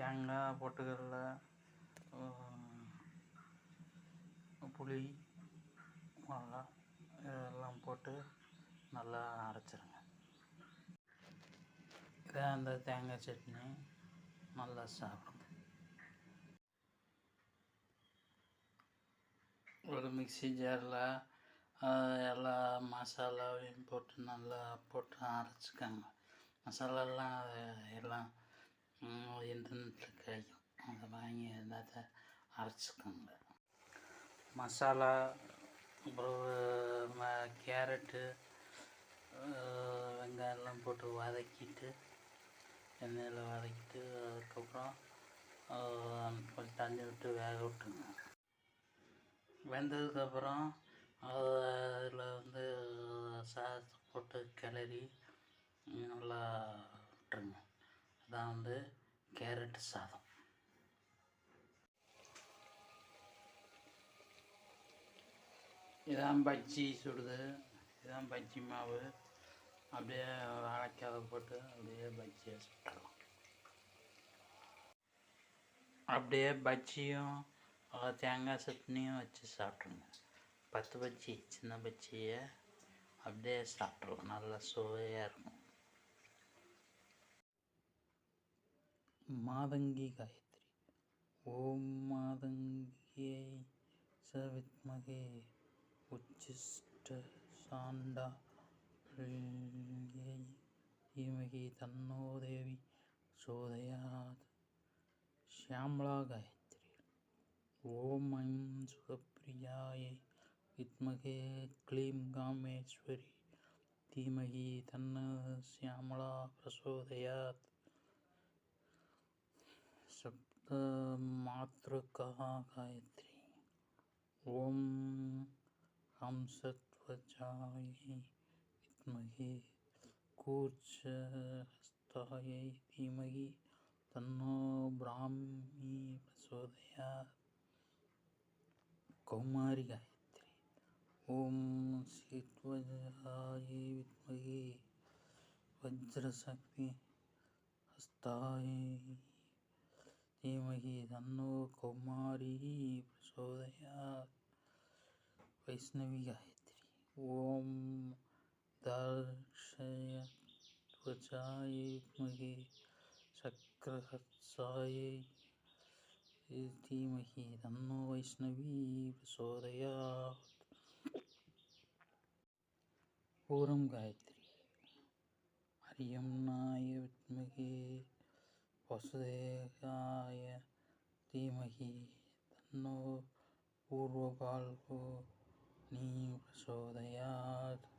தேங்காய் பொட்டுக்கடல புளி மிளகா இதெல்லாம் போட்டு நல்லா அரைச்சிருங்க. இதான் அந்த தேங்காய் சட்னி நல்லா சாப்பிடுங்க. ஒரு மிக்சி ஜாரில் எல்லா மசாலாவையும் போட்டு நல்லா போட்டு அரைச்சிக்கோங்க. மசாலாலாம் எல்லாம் இன்டர்நெட்டில் கிடைக்கும் அதை வாங்கி எல்லாத்தையும் அரைச்சிக்கோங்க மசாலா அப்புறம் கேரட்டு வெங்காயம்லாம் போட்டு வதக்கிட்டு எண்ணெயில் வதக்கிட்டு அதுக்கப்புறம் கொஞ்சம் தண்ணி விட்டு வேக விட்டுங்க வெந்ததுக்கப்புறம் அதில் வந்து சாதத்தை போட்டு கிளறி நல்லா அதான் வந்து கேரட் சாதம். இதான் பஜ்ஜி சுடுது. இதான் பஜ்ஜி மாவு. அப்படியே வாழைக்காவை போட்டு அப்படியே பஜ்ஜியை சுட்டலாம் அப்படியே பஜ்ஜியும் தேங்காய் சட்னியும் வச்சு சாப்பிட்ருங்க. பத்து பஜ்ஜி சின்ன பஜ்ஜியை அப்படியே சாப்பிட்ருவோம் நல்லா சுவையாக இருக்கும். மாதங்கி காயத்ரி. ஓம் மாதங்கியை சவித்மகே. உச்சிஷ்ட சாண்டா தீமகி தன்னோ தேவி சோதயாத். ஷியாமளா காயத்ரி. ஓம் ஐம் சுகப்பிரியாயை. வித்மகே க்ளீம் காமேஸ்வரி. தீமகி தன்ன சியாமளா பிரசோதயாத். श्यामला प्रचोदयात् सप्तमातृका गायत्री? ॐ हंसध्वजायै विद्महे कूर्चहस्तायै धीमहि, तन्नो ब्राह्मी प्रचोदयात् कौमारी गायत्री ॐ श्रीध्वजाय विद्महे वज्रशक्ति हस्ताय धीमहि तन्नो कौमारी प्रचोदयात् वैष्णवी गायत्री ॐ दर्शयध्वजाय विद्महे चक्रहस्तायै धीमहि तन्नो वैष्णवी प्रचोदयात् पूर्वं गायत्री हरियम्नाय विद्महे வசுதேகாய தீமகி தன்னோ பூர்வபால்கோ நீ பிரசோதயாத்.